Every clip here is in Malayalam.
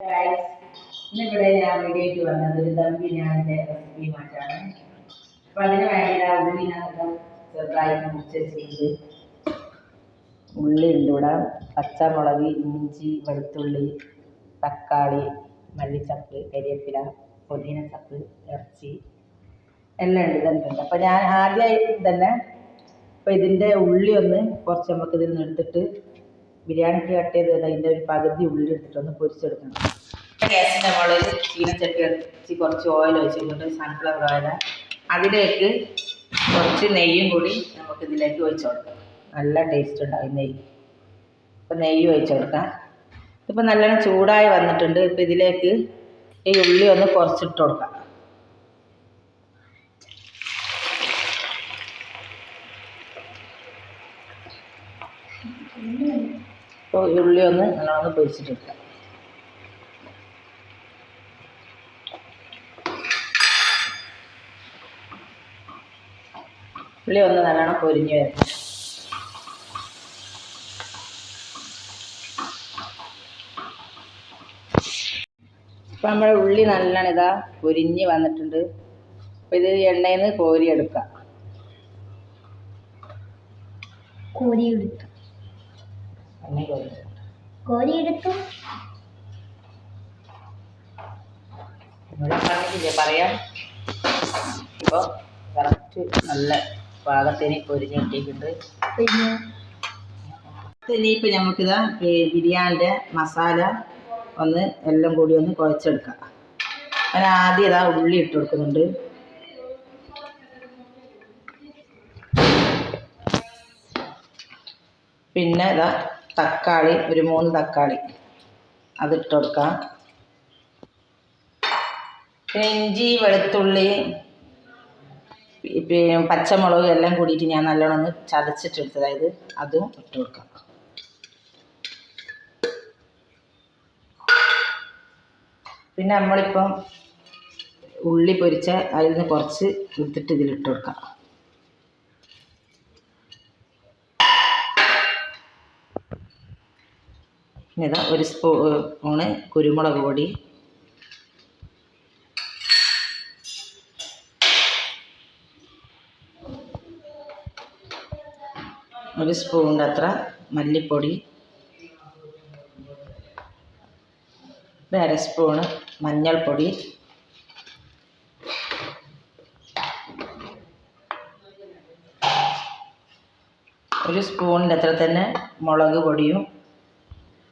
ഇന്നിവിടെ ഞാൻ വീഡിയോയ്ക്ക് വന്നത് ദം ബിരിയാണിന്റെ റെസിപ്പിയുമായിട്ടാണ് അപ്പം അതിന് വേണ്ട ഉള്ളിനകത്ത് ചെറുതായി മുറിച്ച് ഉള്ളി ഉണ്ട് ഇവിടെ. പച്ചമുളക് ഇഞ്ചി വെളുത്തുള്ളി തക്കാളി മല്ലിച്ചപ്പ് കരിയപ്പില പുതിനച്ചപ്പ് ഇറച്ചി എല്ലാം ഉണ്ട് ഇതെല്ലാം അപ്പൊ ഞാൻ ആദ്യമായി തന്നെ അപ്പോൾ ഇതിന്റെ ഉള്ളി ഒന്ന് കുറച്ച് നമുക്ക് ഇതിൽ നിന്ന് എടുത്തിട്ട് ബിരിയാണിക്ക് കട്ട് ചെയ്ത് അതിന്റെ ഒരു പകുതി ഉള്ളി എടുത്തിട്ട് ഒന്ന് പൊരിച്ചെടുക്കണം. ഗ്യാസിന്റെ മുകളിൽ ചീനച്ചട്ടി അടിച്ച് കുറച്ച് ഓയിൽ ഒഴിച്ചിട്ടുണ്ട് സൺഫ്ലവർ ഓയിൽ അതിലേക്ക് കുറച്ച് നെയ്യും കൂടി നമുക്ക് ഇതിലേക്ക് ഒഴിച്ചു കൊടുക്കാം. നല്ല ടേസ്റ്റ് ഉണ്ടാവും നെയ്യ്. അപ്പോൾ നെയ്യ് ഒഴിച്ചു കൊടുക്കാം. ഇപ്പം നല്ലോണം ചൂടായി വന്നിട്ടുണ്ട്. ഇപ്പം ഇതിലേക്ക് ഈ ഉള്ളി ഒന്ന് കുറച്ചിട്ട് കൊടുക്കാം. അപ്പോൾ ഈ ഉള്ളി ഒന്ന് നല്ലോണം പൊരിച്ചിട്ടെടുക്കാം ഉള്ളി ഒന്ന് നല്ലോണം പൊരിഞ്ഞ് വരണം. ഇപ്പം നമ്മുടെ ഉള്ളി നല്ലോണം ഇതാ പൊരിഞ്ഞ് വന്നിട്ടുണ്ട്. അപ്പോൾ ഇത് എണ്ണയിൽ നിന്ന് കോരിയെടുക്കാം. കോരിയെടുത്തു എണ്ണ കോരി. കോരിയെടുത്തു ഇവിടെ പറഞ്ഞിട്ടില്ലേ പറയാം. ഇപ്പോൾ കറക്റ്റ് നല്ല പാകത്തിന് പൊരിഞ്ഞ് കിട്ടിയിട്ടുണ്ട്. പിന്നെ? ഇനിയിപ്പോൾ നമുക്കിതാ ഈ ബിരിയാണിന്റെ മസാല ഒന്ന് എല്ലാം കൂടി ഒന്ന് കുഴച്ചെടുക്കാം. ഞാൻ ആദ്യം ഇതാ ഉള്ളി ഇട്ട് കൊടുക്കുന്നുണ്ട്. പിന്നെ ഇതാ തക്കാളി ഒരു മൂന്ന് തക്കാളി. അതിട്ട് കൊടുക്കാം. പിന്നെ ഇഞ്ചി വെളുത്തുള്ളി പിന്നെ പച്ചമുളക് എല്ലാം കൂടിയിട്ട് ഞാൻ നല്ലോണം ഒന്ന് ചതച്ചിട്ടെടുത്ത് അതായത് അതും ഇട്ട് കൊടുക്കാം. പിന്നെ നമ്മളിപ്പം ഉള്ളി പൊരിച്ച അതിൽ നിന്ന് കുറച്ച് എടുത്തിട്ട് ഇതിലിട്ട് കൊടുക്കാം. ഇതാ ഒരു സ്പൂ സ്പൂണ് കുരുമുളക് പൊടി. ഒരു സ്പൂണിന്റെ അത്ര മല്ലിപ്പൊടി. അര സ്പൂണ് മഞ്ഞൾപ്പൊടി. ഒരു സ്പൂണിന്റെ അത്ര തന്നെ മുളക് പൊടിയും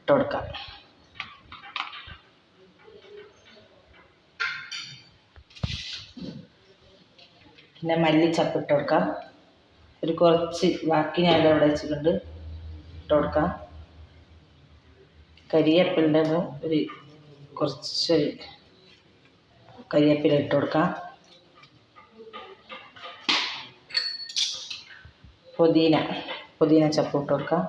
ഇട്ട് കൊടുക്കാം. പിന്നെ മല്ലിച്ചപ്പ് ഇട്ട് കൊടുക്കാം. ഒരു കുറച്ച് ബാക്കി ഞാൻ ഇവിടെ വെച്ചിട്ടുണ്ട്. ഇട്ട് കൊടുക്കാം. കരിയേപ്പിലിന്റെ ഒരു കുറച്ച് കരിയേപ്പില ഇട്ട് കൊടുക്കാം. പുതിന പുതിന ചപ്പ് ഇട്ട് കൊടുക്കാം.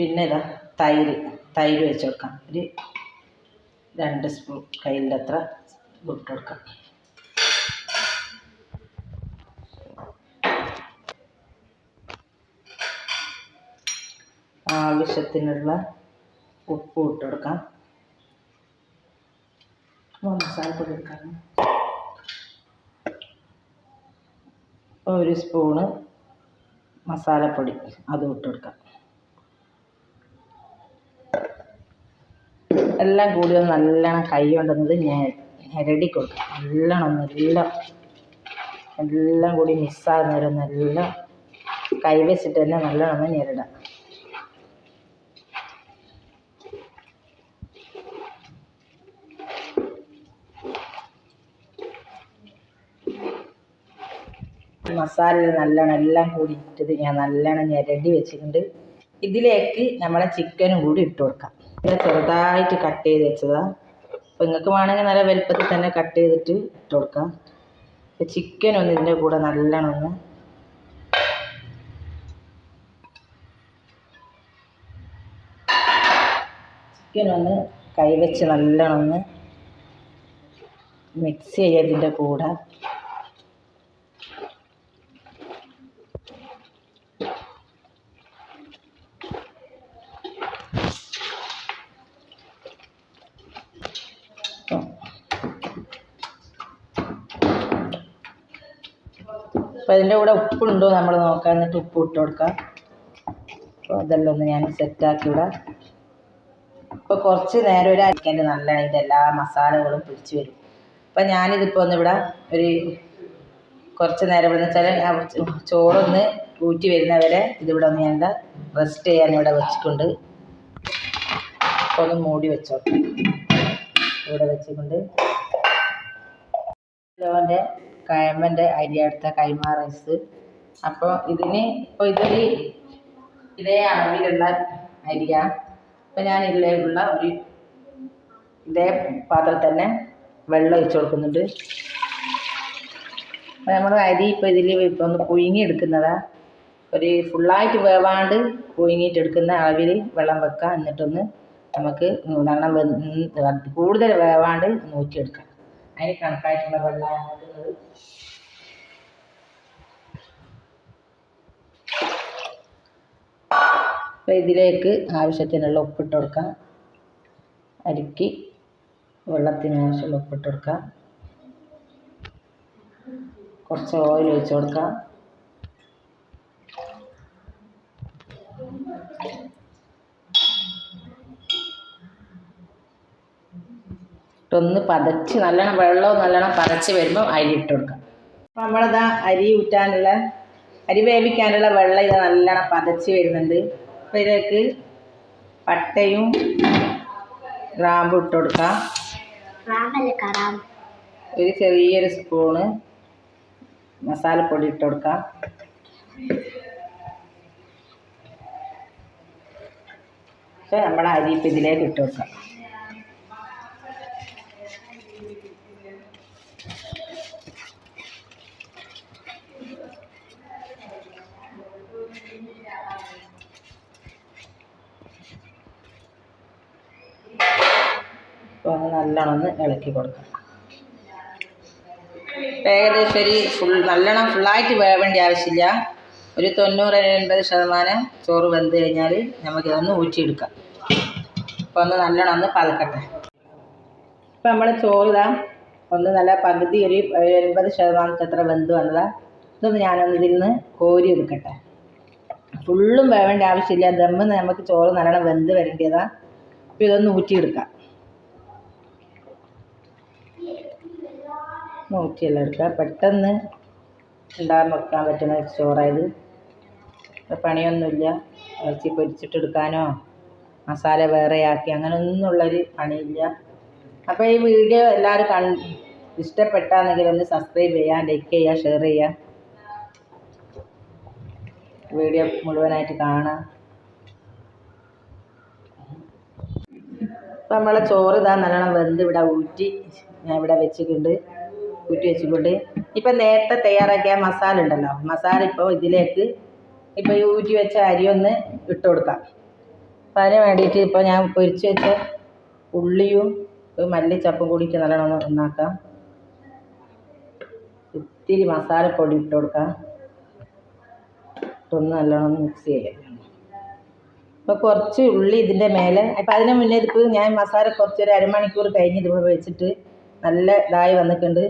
പിന്നെ ഇതാ തൈര് തൈര് വെച്ച് കൊടുക്കാം. ഒരു രണ്ട് സ്പൂൺ കയ്യിന്റെ അത്ര വിട്ട് കൊടുക്കാം. ആവശ്യത്തിനുള്ള ഉപ്പ് ഇട്ട് കൊടുക്കാം. മസാലപ്പൊടി എടുക്കാം. ഒരു സ്പൂണ് മസാലപ്പൊടി അതും ഇട്ട് കൊടുക്കാം. എല്ലാം കൂടി ഒന്ന് നല്ലോണം കൈ കൊണ്ടുവന്നത് ഞാൻ ഞെരടി കൊടുക്കുക നല്ലോണം നല്ല. എല്ലാം കൂടി മിസ്സാകുന്നവരും നല്ല കൈ വെച്ചിട്ട് തന്നെ നല്ലോണം ഞെരടാം. മസാല നല്ലോണം എല്ലാം കൂടി ഇട്ടത് ഞാൻ നല്ലോണം ഞെരടി വെച്ചിട്ടുണ്ട്. ഇതിലേക്ക് നമ്മളെ ചിക്കനും കൂടി ഇട്ട് കൊടുക്കാം. ഇത് ചെറുതായിട്ട് കട്ട് ചെയ്ത് വെച്ചതാണ് അപ്പോൾ നിങ്ങൾക്ക് വേണമെങ്കിൽ നല്ല വലുപ്പത്തിൽ തന്നെ കട്ട് ചെയ്തിട്ട് ഇട്ട് കൊടുക്കാം. ചിക്കൻ ഒന്ന് ഇതിന്റെ കൂടെ നല്ലോണം ഒന്ന് ചിക്കൻ ഒന്ന് കൈവച്ച് നല്ലോണം ഒന്ന് മിക്സ് ചെയ്യുക ഇതിന്റെ കൂടെ അപ്പോൾ അതിന്റെ കൂടെ ഉപ്പുണ്ടോ നമ്മൾ നോക്കാം. എന്നിട്ട് ഉപ്പ് ഇട്ട് കൊടുക്കാം. അപ്പോൾ അതെല്ലാം ഒന്ന് ഞാൻ സെറ്റാക്കി വിടാം ഇപ്പോൾ കുറച്ച് നേരം ഒരു അരിക്കേണ്ട നല്ലതാണ് ഇതിന്റെ എല്ലാ മസാലകളും പിടിച്ച് വരും. അപ്പം ഞാനിതിപ്പോൾ ഒന്ന് ഇവിടെ ഒരു കുറച്ച് നേരം ഇവിടെ വെച്ചാൽ ചോറൊന്ന് ഊറ്റി വരുന്നവരെ ഇതിവിടെ ഒന്ന് ഞാൻ എന്താ റെസ്റ്റ് ചെയ്യാൻ ഇവിടെ വെച്ചിട്ടുണ്ട്. അപ്പോൾ ഒന്ന് മൂടി വെച്ചോ ഇവിടെ വെച്ചിട്ടുണ്ട്. കിലോന്റെ കയമ്പന്റെ അരി എടുത്ത കൈമാ റൈസ്. അപ്പോൾ ഇതിന് ഇപ്പോൾ ഇതൊരു ഇതേ അളവിലുള്ള അരിയാണ് അപ്പോൾ ഞാൻ ഇതിലേക്കുള്ള ഒരു ഇതേ പാത്രത്തിൽ തന്നെ വെള്ളം ഒഴിച്ചു കൊടുക്കുന്നുണ്ട്. അപ്പോൾ നമ്മൾ അരി ഇപ്പോൾ ഇതിൽ ഇപ്പോൾ ഒന്ന് പുഴുങ്ങി എടുക്കുന്നതാ ഒരു ഫുള്ളായിട്ട് വേവാണ്ട് പുഴുങ്ങിയിട്ട് എടുക്കുന്ന അളവിൽ വെള്ളം വെക്കുക എന്നിട്ടൊന്ന് നമുക്ക് നല്ലോണം കൂടുതൽ വേവാണ്ട് ഒന്ന് ഊറ്റിയെടുക്കാം. അതിന് കണക്കായിട്ടുള്ള വെള്ളമാണ് എടുക്കുന്നത് അപ്പോൾ ഇതിലേക്ക് ആവശ്യത്തിനുള്ള ഉപ്പിട്ട് കൊടുക്കാം. അരിക്ക് വെള്ളത്തിന് ആവശ്യമുള്ള ഉപ്പിട്ട് കൊടുക്കാം. കുറച്ച് ഓയിൽ ഒഴിച്ച് കൊടുക്കാം. ഒന്ന് പതച്ച് നല്ലോണം വെള്ളവും നല്ലോണം പതച്ച് വരുമ്പോൾ അരി ഇട്ട് കൊടുക്കാം. അപ്പം നമ്മളിതാ അരി ഊറ്റാനുള്ള അരി വേവിക്കാനുള്ള വെള്ളം ഇത് നല്ലോണം പതച്ച് വരുന്നുണ്ട്. അപ്പോൾ ഇതിലേക്ക് പട്ടയും ഗ്രാമ്പും ഇട്ട് കൊടുക്കാം. ഒരു ചെറിയൊരു സ്പൂണ് മസാലപ്പൊടി ഇട്ട് കൊടുക്കാം. പക്ഷേ നമ്മുടെ അരി ഇപ്പം ഇതിലേക്ക് ഇട്ട് കൊടുക്കാം. അപ്പോൾ ഒന്ന് നല്ലോണം ഇളക്കി കൊടുക്കാം ഏകദേശം ഒരു ഫുൾ നല്ലോണം ഫുള്ളായിട്ട് വേവേണ്ട ആവശ്യമില്ല. ഒരു തൊണ്ണൂറ് എൺപത് ശതമാനം ചോറ് വെന്ത് കഴിഞ്ഞാൽ നമുക്കിതൊന്ന് ഊറ്റിയെടുക്കാം. അപ്പോൾ ഒന്ന് നല്ലോണം ഒന്ന് പതക്കട്ടെ. ഇപ്പം നമ്മൾ ചോറ് ഇതാ ഒന്ന് നല്ല പകുതി ഒരു എൺപത് ശതമാനത്തത്ര വെന്ത് വന്നതാ ഇതൊന്ന് ഞാനൊന്ന് ഇതിൽ നിന്ന് കോരി എടുക്കട്ടെ ഫുള്ളും വേവേണ്ട ആവശ്യമില്ല. ദമ്മെന്ന് നമുക്ക് ചോറ് നല്ലോണം വെന്ത് വരേണ്ടതാണ് അപ്പോൾ ഇതൊന്ന് ഊറ്റിയെടുക്കാം. നൂറ്റിയെല്ലാം എടുക്കുക പെട്ടെന്ന് ഉണ്ടാകാൻ വെക്കാൻ പറ്റുന്ന ചോറായത്. പണിയൊന്നുമില്ല. ഇറച്ചി പൊരിച്ചിട്ടെടുക്കാനോ മസാല വേറെ ആക്കി അങ്ങനെയൊന്നുമുള്ളൊരു പണിയില്ല. അപ്പോൾ ഈ വീഡിയോ എല്ലാവരും കൺ ഇഷ്ടപ്പെട്ടാണെങ്കിൽ ഒന്ന് സബ്സ്ക്രൈബ് ചെയ്യുക ലൈക്ക് ചെയ്യുക ഷെയർ ചെയ്യുക വീഡിയോ മുഴുവനായിട്ട് ഇപ്പം നമ്മളെ ചോറ് ഇതാ നല്ലോണം വെന്ത് ഇവിടെ ഊറ്റി ഞാൻ ഇവിടെ വെച്ചിട്ടുണ്ട്. ഊറ്റി വെച്ചിട്ടുണ്ട്. ഇപ്പം നേരത്തെ തയ്യാറാക്കിയ മസാല ഉണ്ടല്ലോ മസാല ഇപ്പോൾ ഇതിലേക്ക് ഇപ്പോൾ ഈ ഊറ്റി വെച്ച അരി ഒന്ന് ഇട്ട് കൊടുക്കാം. അപ്പം അതിന് വേണ്ടിയിട്ട് ഇപ്പോൾ ഞാൻ പൊരിച്ച് വെച്ച ഉള്ളിയും മല്ലിച്ചപ്പും കൂടിയിട്ട് നല്ലോണം ഒന്നാക്കാം. ഇത്തിരി മസാലപ്പൊടി ഇട്ട് കൊടുക്കാം. ഇട്ടൊന്ന് നല്ലോണം മിക്സ് ചെയ്യാം. അപ്പോൾ കുറച്ച് ഉള്ളി ഇതിന്റെ മേലെ അപ്പോൾ അതിന് മുന്നേ ഇതിപ്പോൾ ഞാൻ മസാല കുറച്ച് ഒരു അരമണിക്കൂർ കഴിഞ്ഞ് ഇതിവിടെ വെച്ചിട്ട് നല്ല ഇതായി വന്നിട്ടുണ്ട്.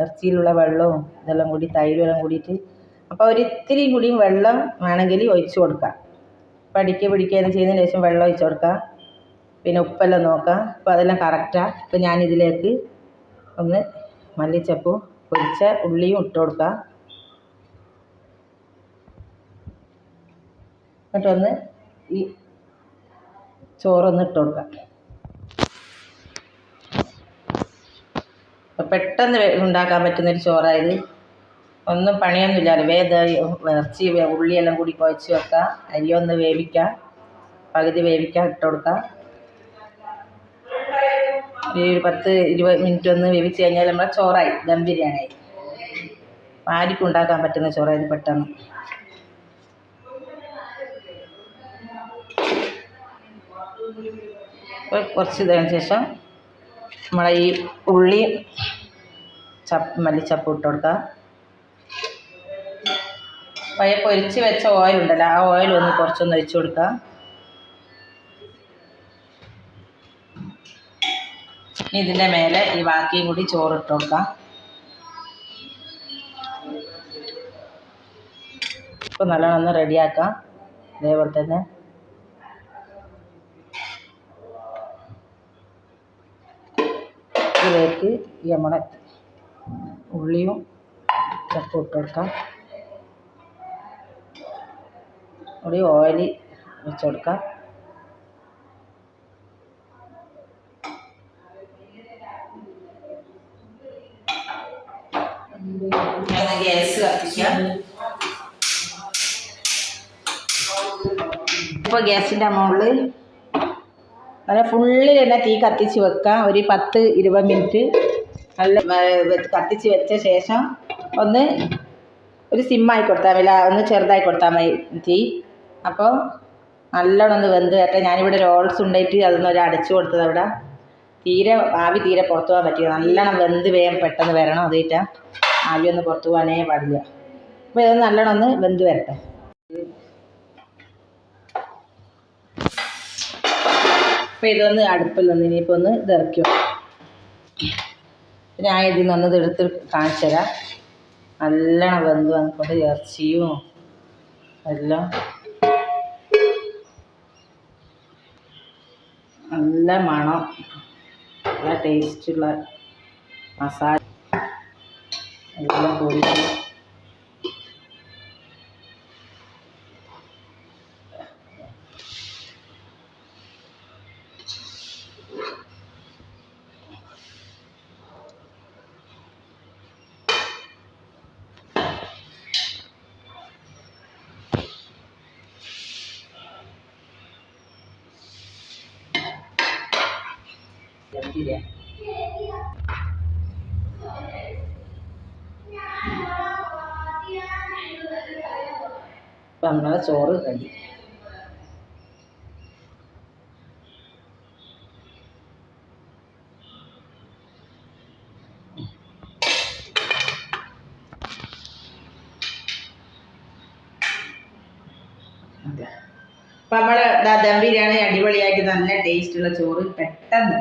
ഇറച്ചിയിലുള്ള വെള്ളവും ഇതെല്ലാം കൂടി തൈരും എല്ലാം കൂടിയിട്ട് അപ്പോൾ ഒരു ഇത്തിരി കൂടിയും വെള്ളം വേണമെങ്കിൽ ഒഴിച്ച് കൊടുക്കാം. പഠിക്കുക പിടിക്കുകയെല്ലാം ചെയ്യുന്നതിന് ശേഷം വെള്ളം ഒഴിച്ച് കൊടുക്കാം. പിന്നെ ഉപ്പെല്ലാം നോക്കാം. അപ്പോൾ അതെല്ലാം കറക്റ്റാണ് ഞാൻ ഞാനിതിലേക്ക് ഒന്ന് മല്ലിച്ചപ്പും പൊരിച്ച ഉള്ളിയും ഇട്ട് കൊടുക്കാം. എന്നിട്ടൊന്ന് ഈ ചോറൊന്ന് ഇട്ട് കൊടുക്കാം അപ്പോൾ പെട്ടെന്ന് ഉണ്ടാക്കാൻ പറ്റുന്നൊരു ചോറായത്. ഒന്നും പണിയൊന്നുമില്ല വേദ ഇറച്ചി ഉള്ളിയെല്ലാം കൂടി കുഴച്ച് വെക്കാം. അരി ഒന്ന് വേവിക്കാം. പകുതി വേവിക്കാം ഇട്ട് കൊടുക്കാം. ഒരു പത്ത് ഇരുപത് മിനിറ്റ് ഒന്ന് വേവിച്ച് കഴിഞ്ഞാൽ നമ്മുടെ ചോറായി ദം ബിരിയാണിയായി. ആർക്കും ഉണ്ടാക്കാൻ പറ്റുന്ന ചോറായത് പെട്ടെന്ന്. കുറച്ച് ഇതതിന് ശേഷം നമ്മളെ ഈ ഉള്ളി ചപ്പ് മല്ലിച്ചപ്പ് ഇട്ട് കൊടുക്കുക പയ്യ പൊരിച്ച് വെച്ച ഓയിൽ ഉണ്ടല്ലോ ആ ഓയിൽ ഒന്ന് കുറച്ചൊന്ന് ഒഴിച്ചു കൊടുക്കുക ഇനി ഇതിന്റെ മേലെ ഈ ബാക്കിയും കൂടി ചോറ് ഇട്ട് കൊടുക്കാം. ഇപ്പം നല്ലോണം ഒന്ന് റെഡിയാക്കാം ഇതേപോലെ തന്നെ. ഇതിലേക്ക് നമ്മുടെ ഉള്ളിയും ചപ്പും ഇട്ട് കൊടുക്കാം. ഒരു ഓയിൽ വെച്ച് കൊടുക്കാം. ഗ്യാസ് കത്തിക്കാം. ഇപ്പോൾ ഗ്യാസിന്റെ മുകളിൽ നല്ല ഫുള്ളിൽ തന്നെ തീ കത്തിച്ച് വെക്കാം. ഒരു പത്ത് ഇരുപത് മിനിറ്റ് നല്ല കത്തിച്ച് വെച്ച ശേഷം ഒന്ന് ഒരു സിമ്മായി കൊടുത്താൽ മതി. ഒന്ന് ചെറുതായി കൊടുത്താൽ മതി തീ അപ്പോൾ നല്ലോണം ഒന്ന് വെന്ത് വരട്ടെ. ഞാനിവിടെ റോൾസ് ഉണ്ടായിട്ട് അതൊന്ന് ഒരു അടച്ചു കൊടുത്തത് അവിടെ തീരെ ആവി തീരെ പുറത്തു പോകാൻ പറ്റില്ല. നല്ലോണം വെന്ത് വേഗം പെട്ടെന്ന് വരണം അതേറ്റാ. ആവി ഒന്ന് പുറത്തു പോകാനേ പാടില്ല. അപ്പോൾ ഇത് നല്ലോണം ഒന്ന് വെന്ത് വരട്ടെ. അപ്പോൾ ഇതൊന്ന് അടുപ്പിൽ നിന്ന് ഇനിയിപ്പോൾ ഒന്ന് ഇതിറക്കി. വെക്കാം. ഞാൻ ഇതിൽ നിന്ന് എടുത്ത് കാണിച്ചു തരാം. നല്ലോണം വെന്ത് വന്നിക്കൊണ്ട് ഇറച്ചിയും. എല്ലാം. നല്ല മണം. നല്ല ടേസ്റ്റുള്ള മസാല. എല്ലാം കൂടിയിട്ട് ഇപ്പം നമ്മളെ ചോറ് അപ്പം നമ്മൾ ദം ബിരിയാണി അടിപൊളിയായിട്ട് നല്ല ടേസ്റ്റുള്ള ചോറ് പെട്ടെന്ന്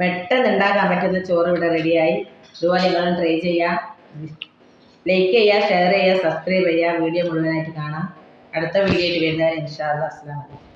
പെട്ടെന്ന് ഉണ്ടാക്കാൻ പറ്റുന്ന ചോറ് ഇവിടെ റെഡിയായി. ഇതുപോലെ നിങ്ങളും ട്രൈ ചെയ്യാം. ലൈക്ക് ചെയ്യുക ഷെയർ ചെയ്യുക സബ്സ്ക്രൈബ് ചെയ്യുക വീഡിയോ മുഴുവനായിട്ട് കാണാം. അടുത്ത വീഡിയോ ആയിട്ട് വരുന്നവരെ ഇൻഷാ അല്ലാ അസ്സലാമു അലൈക്കും.